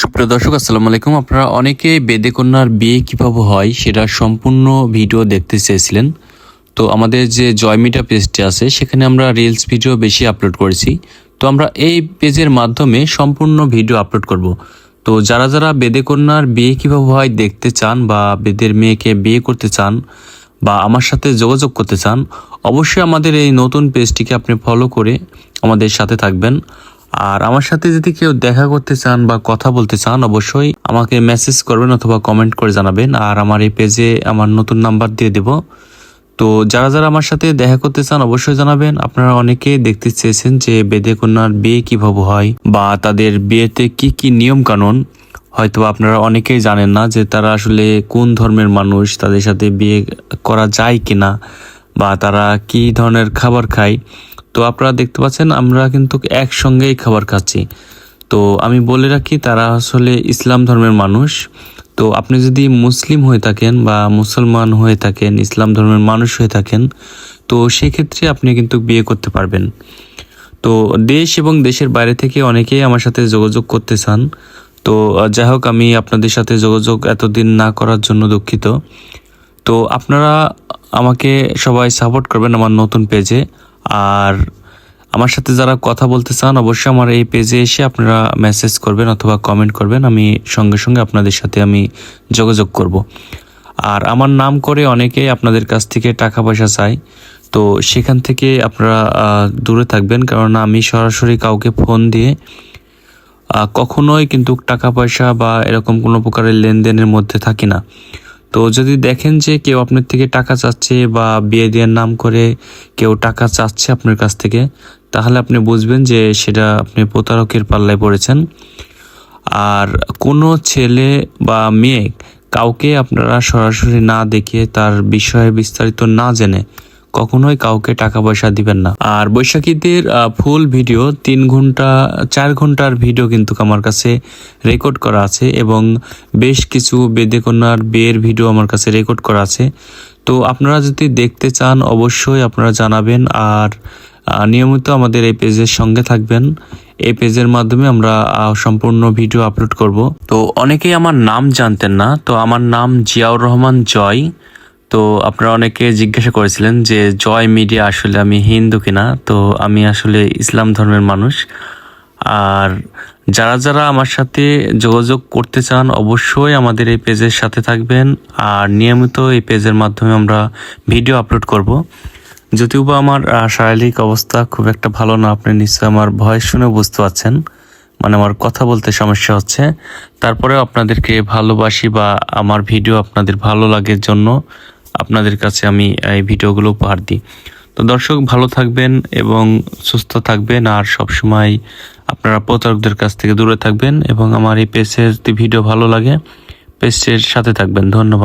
সুপ্রিয় দর্শক, আসসালামু আলাইকুম। আপনারা অনেকে বেদে কন্যার বিয়ে কীভাবে হয় সেটা সম্পূর্ণ ভিডিও দেখতে চেয়েছিলেন। তো আমাদের যে জয়মিটা পেজটি আছে, সেখানে আমরা রিলস ভিডিও বেশি আপলোড করেছি। তো আমরা এই পেজের মাধ্যমে সম্পূর্ণ ভিডিও আপলোড করব। তো যারা যারা বেদে কন্যার বিয়ে কীভাবে হয় দেখতে চান বা বেদের মেয়েকে বিয়ে করতে চান বা আমার সাথে যোগাযোগ করতে চান, অবশ্যই আমাদের এই নতুন পেজটিকে আপনি ফলো করে আমাদের সাথে থাকবেন। আর আমার সাথে যদি কেউ দেখা করতে চান বা কথা বলতে চান, অবশ্যই আমাকে মেসেজ করবেন অথবা কমেন্ট করে জানাবেন। আর আমার এই পেজে আমার নতুন নাম্বার দিয়ে দেব। তো যারা যারা আমার সাথে দেখা করতে চান, অবশ্যই জানাবেন। আপনারা অনেকে দেখতে চেয়েছেন যে বেদে কন্যার বিয়ে কীভাবে হয় বা তাদের বিয়েতে কি কি নিয়ম কানুন হয়তো আপনারা অনেকেই জানেন না যে তারা আসলে কোন ধর্মের মানুষ, তাদের সাথে বিয়ে করা যায় কিনা বা তারা কি ধরনের খাবার খায়। তো আপনারা দেখতে পাচ্ছেন, আমরা কিন্তু একসঙ্গেই খাবার খাচ্ছি। তো আমি বলে রাখি, তারা আসলে ইসলাম ধর্মের মানুষ। তো আপনি যদি মুসলিম হয়ে থাকেন বা মুসলমান হয়ে থাকেন, ইসলাম ধর্মের মানুষ হয়ে থাকেন, তো সেক্ষেত্রে আপনি কিন্তু বিয়ে করতে পারবেন। তো দেশ এবং দেশের বাইরে থেকে অনেকেই আমার সাথে যোগাযোগ করতে চান। তো যাই হোক, আমি আপনাদের সাথে যোগাযোগ এতদিন না করার জন্য দুঃখিত। তো আপনারা আমাকে সবাই সাপোর্ট করবেন আমার নতুন পেজে। আর আমার সাথে যারা কথা বলতে চান, অবশ্যই আমার এই পেজে এসে আপনারা মেসেজ করবেন অথবা কমেন্ট করবেন। আমি সঙ্গে সঙ্গে আপনাদের সাথে আমি যোগাযোগ করব। আর আমার নাম করে অনেকেই আপনাদের কাছ থেকে টাকা পয়সা চাই তো সেখান থেকে আপনারা দূরে থাকবেন। কারণ আমি সরাসরি কাউকে ফোন দিয়ে কখনোই কিন্তু টাকা পয়সা বা এরকম কোনো প্রকারের লেনদেনের মধ্যে থাকি না। তো যদি দেখেন যে কেউ আপনার থেকে টাকা চাচ্ছে বা বিয়ে দেওয়ার নাম করে কেউ টাকা চাচ্ছে আপনার কাছ থেকে, তাহলে আপনি বুঝবেন যে সেটা আপনি প্রতারকের পাল্লায় পড়েছেন। আর কোনো ছেলে বা মেয়ে কাউকে আপনারা সরাসরি না দেখে তার বিষয়ে বিস্তারিত না জেনে কখনোই কাউকে টাকা পয়সা দিবেন না। আর বৈশাখীদের ফুল ভিডিও, তিন ঘণ্টা, চার ঘণ্টার ভিডিও কিন্তু আমার কাছে রেকর্ড করা আছে এবং বেশ কিছু বেদে কন্যার বিয়ের ভিডিও আমার কাছে রেকর্ড করা আছে। তো আপনারা যদি দেখতে চান, অবশ্যই আপনারা জানাবেন আর নিয়মিত আমাদের এই পেজের সঙ্গে থাকবেন। এই পেজের মাধ্যমে আমরা সম্পূর্ণ ভিডিও আপলোড করব। তো অনেকেই আমার নাম জানতেন না। তো আমার নাম জিয়াউর রহমান জয়। তো আপনারা অনেকে জিজ্ঞাসা করেছিলেন যে জয় মিডিয়া আসলে আমি হিন্দু কিনা? তো আমি আসলে ইসলাম ধর্মের মানুষ। আর যারা যারা আমার সাথে যোগাযোগ করতে চান, অবশ্যই আমাদের এই পেজের সাথে থাকবেন। আর নিয়মিত এই পেজের মাধ্যমে আমরা ভিডিও আপলোড করব। যদিও বা আমার শারীরিক অবস্থা খুব একটা ভালো না, আপনি নিশ্চয়ই আমার ভয়েস শুনে বুঝতে পারছেন। মানে আমার কথা বলতে সমস্যা হচ্ছে। তারপরেও আপনাদেরকে ভালোবাসি বা আমার ভিডিও আপনাদের ভালো লাগের জন্য। আপনাদের কাছে আমি এই ভিডিওগুলো উপহার দিই। তো দর্শক, ভালো থাকবেন এবং সুস্থ থাকবেন। আর সবসময় আপনারা প্রতারকদের কাছ থেকে দূরে থাকবেন এবং আমার এই পেজের ভিডিও ভালো লাগে, পেজের সাথে থাকবেন। ধন্যবাদ।